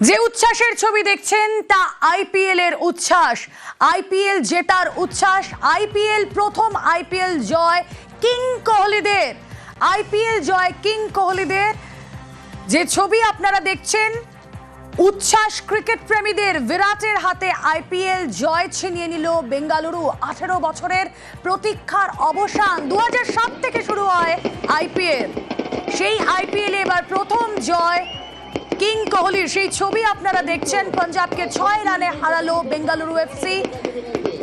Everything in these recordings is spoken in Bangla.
যে উচ্ছ্বাসের ছবি দেখছেন তা আইপিএল এর উচ্ছ্বাস। আইপিএল জেতার উচ্ছ্বাস, আইপিএল প্রথম আইপিএল জয় কিং কোহলিদের। আইপিএল জয় কিং কোহলিদের। যে ছবি আপনারা দেখছেন, উচ্ছ্বাস ক্রিকেট প্রেমীদের বিরাটের হাতে আইপিএল জয় ছিনিয়ে নিল বেঙ্গালুরু। আঠেরো বছরের প্রতীক্ষার অবসান দু থেকে শুরু হয় আইপিএল। সেই আইপিএল এবার প্রথম জয় কিং কোহলির সেই ছবি আপনারা দেখছেন। পাঞ্জাবকে ছয় রানে হারালো বেঙ্গালুরু এফসি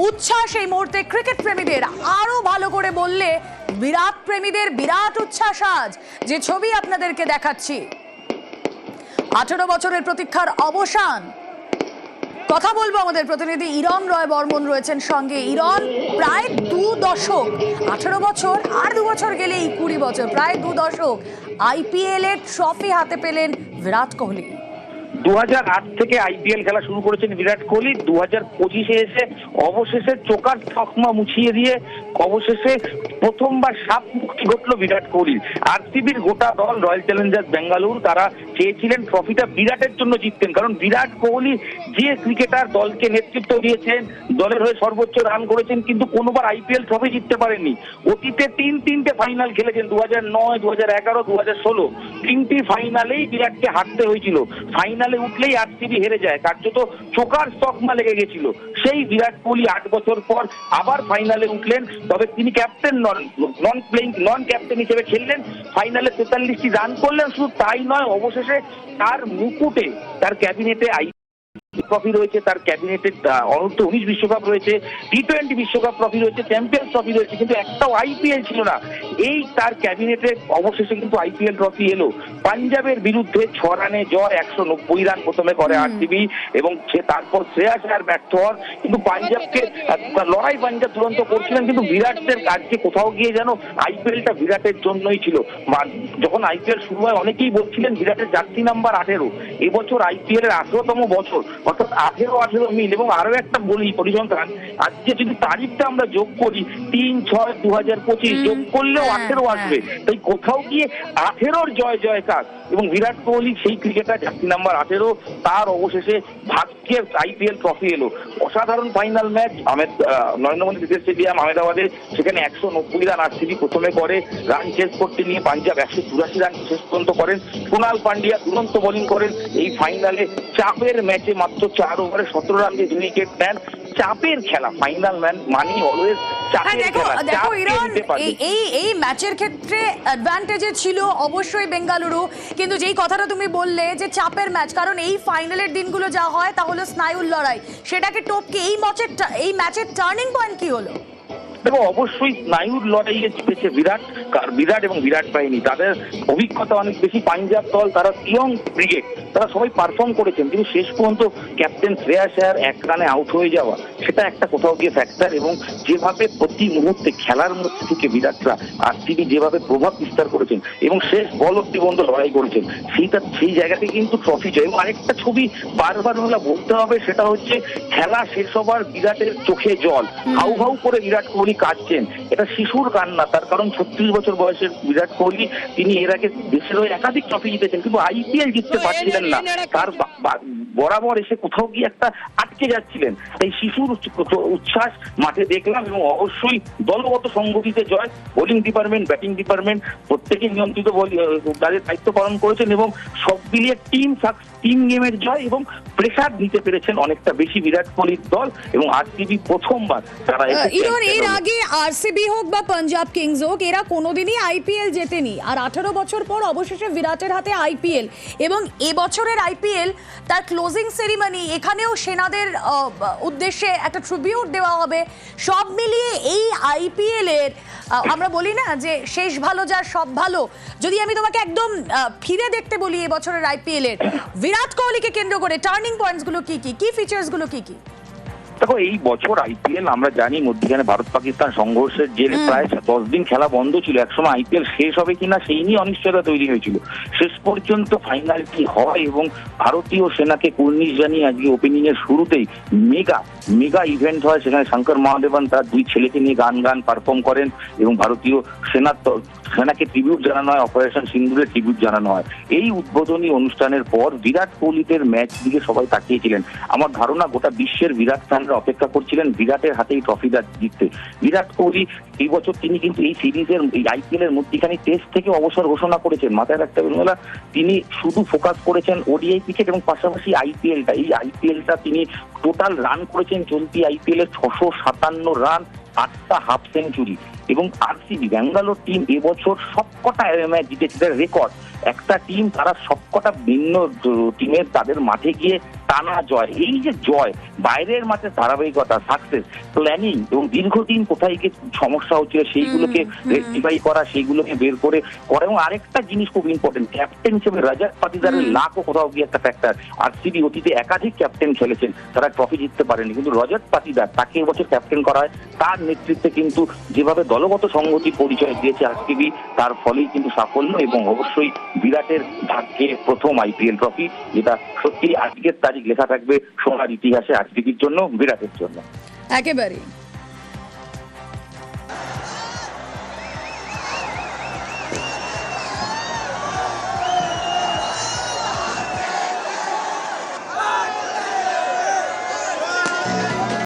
উচ্ছ্বাস এই মুহূর্তে ক্রিকেট প্রেমীদের। আরও ভালো করে বললে বিরাট প্রেমীদের বিরাট উচ্ছ্বাস আজ। যে ছবি আপনাদেরকে দেখাচ্ছি। আঠেরো বছরের প্রতীক্ষার অবসান। কথা বলব আমাদের প্রতিনিধি ইরন রয় বর্মন রয়েছেন সঙ্গে। ইরন প্রায় দু দশক, আঠারো বছর আর দু বছর গেলে এই কুড়ি বছর, প্রায় দু দশক আইপিএল এর ট্রফি হাতে পেলেন বিরাট কোহলি। দু হাজার আট থেকে আইপিএল খেলা শুরু করেছেন বিরাট কোহলি। দু হাজার পঁচিশে এসে অবশেষে চোকার তকমা মুছিয়ে দিয়ে অবশেষে প্রথমবার সাপ মুক্তি ঘটলো বিরাট কোহলির। আরসিবির গোটা দল, রয়্যাল চ্যালেঞ্জার্স বেঙ্গালুরু, তারা চেয়েছিলেন ট্রফিটা বিরাটের জন্য জিততেন। কারণ বিরাট কোহলি যে ক্রিকেটার দলকে নেতৃত্ব দিয়েছেন, দলের হয়ে সর্বোচ্চ রান করেছেন, কিন্তু কোনোবার আইপিএল ট্রফি জিততে পারেননি। অতীতে তিন তিনটে ফাইনাল খেলেছেন দু হাজার নয় দু হাজার এগারো দু হাজার ষোলো। তিনটি ফাইনালেই বিরাটকে হারতে হয়েছিল। ফাইনালে উঠলেই আরসিবি হেরে যায়। কার্যত চোকার তকমা লেগে গেছিল। সেই বিরাট কোহলি আট বছর পর আবার ফাইনালে উঠলেন। তবে তিনি ক্যাপ্টেন নন নন প্লেইং নন ক্যাপ্টেন হিসেবে খেললেন। ফাইনালে তেতাল্লিশটি রান করলেন। শুধু তাই নয়, অবশেষে তার মুকুটে, তার ক্যাবিনেটে আই ট্রফি রয়েছে। তার ক্যাবিনেটে অনূর্ধ্ব উনিশ বিশ্বকাপ রয়েছে। টি টোয়েন্টি বিশ্বকাপ ট্রফি রয়েছে। চ্যাম্পিয়ন্স ট্রফি রয়েছে। কিন্তু একটাও আইপিএল ছিল না। এই তার ক্যাবিনেটে অবশেষে কিন্তু আইপিএল ট্রফি এলো। পাঞ্জাবের বিরুদ্ধে ছ রানে জয় একশো নব্বই রান প্রথমে করে আরসিবি এবং সে তারপর শ্রেয়াস আর ব্যর্থ হন কিন্তু পাঞ্জাবকে লড়াই পাঞ্জাব দুরন্ত করছিলেন কিন্তু বিরাটের আজকে কোথাও গিয়ে যেন আইপিএলটা বিরাটের জন্যই ছিল। যখন আইপিএল শুরু হয় অনেকেই বলছিলেন বিরাটের জার্সি নাম্বার আঠেরো। এবছর আইপিএল এর আঠেরোতম বছর অর্থাৎ আঠেরো আঠেরো মিল এবং আরও একটা বলি পরিসংখ্যান আজকে যদি তারিখটা আমরা যোগ করি তিন ছয় দু হাজার পঁচিশ যোগ করলেও হ্যাঁ, আঠেরো হ্যাঁ। আসবে। তাই কোথাও গিয়ে আঠেরোর জয় জয়কার। এবং বিরাট কোহলি সেই ক্রিকেটার জার্সি নাম্বার আঠেরো তার অবশেষে ভাগ্যের আইপিএল ট্রফি এলো অসাধারণ final match Ahmed Narendra Modi cricket stadium আহমেদাবাদে সেখানে একশো নব্বই রান আরসিবি প্রথমে করে। রান শেষ করতে নিয়ে পাঞ্জাব একশো চুরাশি রান শেষ পর্যন্ত করেন। কুণাল পান্ডিয়া দুরন্ত বোলিং করেন। এই ফাইনালে চাপের ম্যাচে মাত্র চার ওভারে সতেরো রান দিয়ে দুই উইকেট নেন। চাপের খেলা ফাইনাল ম্যান মানি অলওয়েজ চাপের খেলা দেখো ইরন? এই এই ম্যাচের ক্ষেত্রে অ্যাডভান্টেজে ছিল অবশ্যই বেঙ্গালুরু কিন্তু যেই কথাটা তুমি বললে যে চাপের ম্যাচ কারণ এই ফাইনালের দিনগুলো যা হয় তা হলো স্নায়ুর লড়াই সেটাকে টপকে এই ম্যাচের এই ম্যাচের টার্নিং পয়েন্ট কি হলো দেখো অবশ্যই স্নায়ুর লড়াইয়ে জিতেছে বিরাট বিরাট এবং বিরাট বাহিনী তাদের অভিজ্ঞতা অনেক বেশি পাঞ্জাব দল তারা ইয়ং ব্রিগেড তারা সবাই পারফর্ম করেছেন কিন্তু শেষ পর্যন্ত ক্যাপ্টেন শ্রেয়াস আয়ার এক রানে আউট হয়ে যাওয়া সেটা একটা কোথাও গিয়ে ফ্যাক্টর এবং যেভাবে প্রতি মুহূর্তে খেলার মধ্যে থেকে বিরাটরা আরসিবি যেভাবে প্রভাব বিস্তার করেছেন এবং শেষ বল অব্দি বন্ধ লড়াই করেছেন সেইটা সেই জায়গাতে কিন্তু ট্রফি জয়। এবং আরেকটা ছবি বারবার হলো বলতে হবে সেটা হচ্ছে খেলা শেষ হবার বিরাটের চোখে জল। হাউ হাউ করে বিরাট কোহলি কাঁদছেন এটা শিশুর কান্না তার কারণ ছত্রিশ বছর বয়সের বিরাট কোহলি তিনি এর আগে দেশের হয়ে একাধিক ট্রফি জিতেছেন কিন্তু আইপিএল জিততে পারছিলেন না তার বা- বা- বরাবর এসে কোথাও গিয়ে একটা আটকে যাচ্ছিলেন। তাই শিশুর উচ্ছ্বাস মাঠে দেখলাম এবং অবশ্যই দলগত সংগঠিত জয়। বোলিং ডিপার্টমেন্ট ব্যাটিং ডিপার্টমেন্ট প্রত্যেকে নিয়ন্ত্রিত তাদের দায়িত্ব পালন করেছেন এবং সব মিলিয়ে টিম টিম গেমের জয় এবং প্রেসার নিতে পেরেছেন অনেকটা বেশি বিরাট কোহলির দল এবং আরসিবি প্রথমবার তারা ইরন এর আগে আরসিবি হোক বা পাঞ্জাব কিংস হোক এরা কোনোদিনই আইপিএল জেতেনি। আর আঠারো বছর পর অবশেষে বিরাটের হাতে আইপিএল এবং এবছরের আইপিএল তার ক্লোজিং সেরিমনি এখানেও সেনাদের উদ্দেশ্যে একটা ট্রিবিউট দেওয়া হবে। সব মিলিয়ে এই আইপিএল এর আমরা বলি না যে শেষ ভালো যা সব ভালো। যদি আমি তোমাকে একদম ফিরে দেখতে বলি এবছরের আইপিএল এর, বিরাট কোহলিকে কেন্দ্র করে টার্নিং পয়েন্টসগুলো কি কি? কি ফিচার্সগুলো কি কি? দেখো এই বছর আইপিএল আমরা জানি মধ্যখানে ভারত পাকিস্তান সংঘর্ষের যে প্রায় দশ দিন খেলা বন্ধ ছিল। একসময় আইপিএল শেষ হবে কিনা সেই নিয়ে অনিশ্চয়তা তৈরি হয়েছিল। শেষ পর্যন্ত ফাইনালটি হয় এবং ভারতীয় সেনাকে কুর্নিশ জানিয়ে আজকে ওপেনিং এর শুরুতেই মেগা মেগা ইভেন্ট হয়। সেখানে শঙ্কর মহাদেবন তার দুই ছেলেকে নিয়ে গান গান পারফর্ম করেন এবং ভারতীয় সেনার সেনাকে ট্রিবিউট জানানো হয়। অপারেশন সিন্দুরের ট্রিবিউট জানানো হয়। এই উদ্বোধনী অনুষ্ঠানের পর বিরাট কোহলিদের ম্যাচ দিকে সবাই তাকিয়েছিলেন। আমার ধারণা গোটা বিশ্বের বিরাট ফ্যানরা অপেক্ষা করছিলেন বিরাটের হাতেই ট্রফিটা জিততে। বিরাট কোহলি এই বছর তিনি কিন্তু এই সিরিজের, এই আইপিএল এর মধ্যখানে টেস্ট থেকে অবসর ঘোষণা করেছেন। মাথায় রাখতে হবে মেলা তিনি শুধু ফোকাস করেছেন ওডিআই ক্রিকেট এবং পাশাপাশি আইপিএলটা। এই আইপিএলটা তিনি টোটাল রান করেছেন চলতি আইপিএল এর ছশো সাতান্ন রান আটটা হাফ সেঞ্চুরি এবং আরসিবি ব্যাঙ্গালোর টিম এবছর সবকটা ম্যাচ জিতেছে। রেকর্ড একটা টিম তারা সবকটা ভিন্ন টিমের তাদের মাঠে গিয়ে টানা জয় এই যে জয় বাইরের মাঠে ধারাবাহিকতা সাকসেস প্ল্যানিং এবং দীর্ঘদিন কোথায় গিয়ে সমস্যা হচ্ছিল সেইগুলোকে। রেক্টিফাই করা সেইগুলোকে বের করে করা এবং আরেকটা জিনিস খুব ইম্পর্টেন্ট ক্যাপ্টেন হিসেবে রাজাত পাতিদারের। লাখও কোথাও গিয়ে একটা ফ্যাক্টর আর আরসিবি অতীতে একাধিক ক্যাপ্টেন খেলেছেন তারা ট্রফি জিততে পারেনি কিন্তু রজত পাতিদার তাকে এবছর ক্যাপ্টেন করা হয় তার নেতৃত্বে কিন্তু যেভাবে দলগত সংহতির পরিচয় দিয়েছে আরসিবি তার ফলেই কিন্তু সাফল্য এবং অবশ্যই বিরাটের ভাগ্যে প্রথম আইপিএল ট্রফি যেটা সত্যি আজকের তারিখ লেখা থাকবে সোনার ইতিহাসে আজকের জন্য বিরাটের জন্য। একেবারে